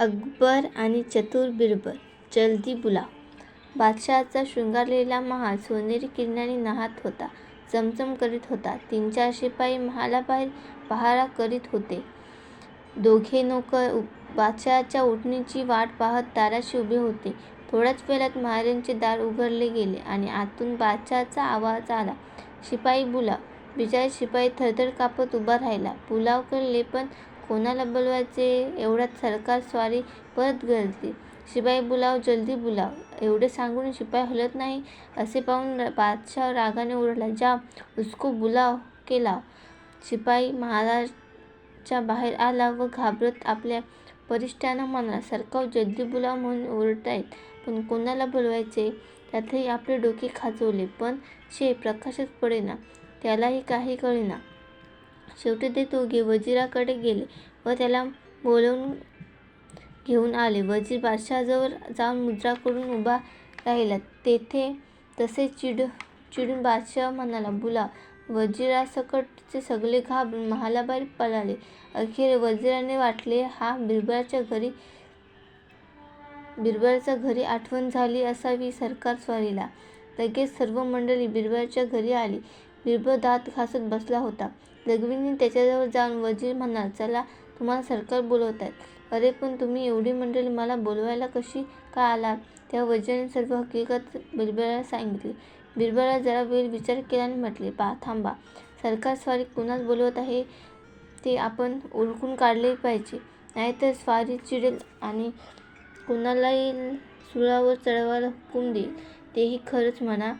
अकबर आणि चतुर बिरबल जल्दी बुलाव बादशहाचा शृंगारलेला महाल सोनेरी किरणाने न्हात होता. चमचम करीत होता. तीन-चार शिपाई महालाबाहेर पहारा करीत होते. दोघे नोकर बादशहाच्या उठणीची वाट पाहत दाराशी उभे होते. थोड्याच वेळात महाराजांचे दार उघडले गेले आणि आतून बादशहाचा आवाज आला, शिपाई बुलाव. बिचारा शिपाई थरथर कापत उभा राहिला. बुलाव पण कोणाला बोलवायचे एवढ्यात सरकार स्वारी परत गरजली. शिपाई बुलाव, जल्दी बुलाव. एवढे सांगून शिपाई हलत नाही असे पाहून बादशाह रागाने ओरडला, जा उसको बुलाव केला शिपाई महाराजच्या बाहेर आला व घाबरत आपल्या वरिष्ठांना म्हणाला, सरकार जल्दी बुलाव म्हणून ओरडतायत, पण कोणाला बोलवायचे? त्यातही आपले डोके खाजवले. पण शे प्रकाशच पडेना. त्यालाही काही कळेना. शेवटी ते दोघे वजिराकडे गेले व त्याला बोलवून घेऊन आले. वजीर बादशहाजवळ जाऊन मुद्रा करून उभा राहिला. तेथे तसेच चिडून बादशाह म्हणाला, बोला वजिरासकटचे सगळे घाबरून महालाबाहेर पळाले. अखेर वजिराने वाटले, हा बिरबलाच्या घरी आठवण झाली असावी सरकार स्वारीला. लगेच सर्व मंडळी बिरबलाच्या घरी आली. बिरबल दात घासत बसला होता. लघवीने त्याच्याजवळ जाऊन वजीर म्हणा चला, तुम्हाला सरकार बोलवत आहेत अरे, पण तुम्ही एवढी मंडळी मला बोलवायला कशी का आलात? त्या वजीराने सर्व हकीकत बिरबलाला सांगितली. बिरबलाने जरा वेळ विचार केला आणि म्हटले, थांबा, सरकार स्वारी कुणास बोलवत आहे ते आपण ओळखून काढले पाहिजे, नाहीतर स्वारी चिडेल आणि कुणालाही सुळावर चढवायला हुकूम देईल. तेही खरंच म्हणा,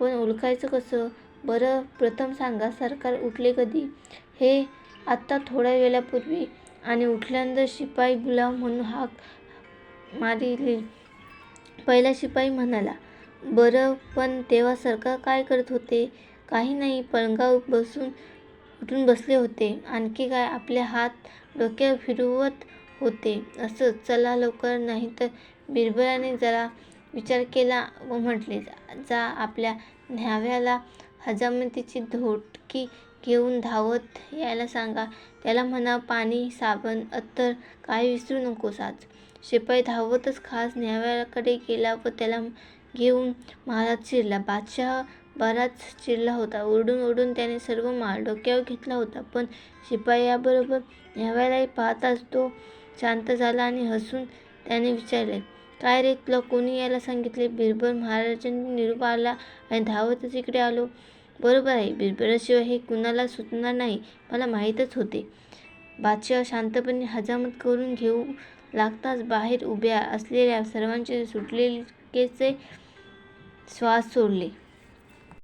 पण ओळखायचं कसं? बरं, प्रथम सांगा, सरकार उठले कधी? हे, आत्ता थोड्या वेळापूर्वी. आणि उठल्यानंतर शिपाई बुलाव म्हणून हाक मारली. पहिला शिपाई म्हणाला, बरं, पण तेव्हा सरकार काय करत होते? काही नाही, पलंगावर उठून बसले होते. आणखी काय, आपले हात डोक्यावर फिरवत होते. असं चला लवकर, नाही तर बिरबलाने जरा विचार केला व म्हटले, जा, आपल्या न्याव्याला हजामतीची धोटकी घेऊन धावत यायला सांगा. त्याला म्हणा, पाणी, साबण, अत्तर काही विसरू नकोस आज. शिपाई धावतच खास न्याव्याकडे गेला व त्याला घेऊन महाराज चिरला बादशाह बराच चिरला होता. ओरडून ओरडून त्याने सर्व माल डोक्यावर घेतला होता. पण शिपायांबरोबर न्याव्यालाही पाहताच तो शांत झाला आणि हसून त्याने विचारले, काय रे, तुला कोणी यायला सांगितले? बिरबल महाराजांनी निरोप आला आणि धावतच इकडे आलो. बरोबर आहे, बिरबलाशिवाय हे कुणाला सुचणार नाही, मला माहीतच होते. बादशाह शांतपणे हजामत करून घेऊ लागताच बाहेर उभ्या असलेल्या सर्वांचे सुटकेचे श्वास सोडले.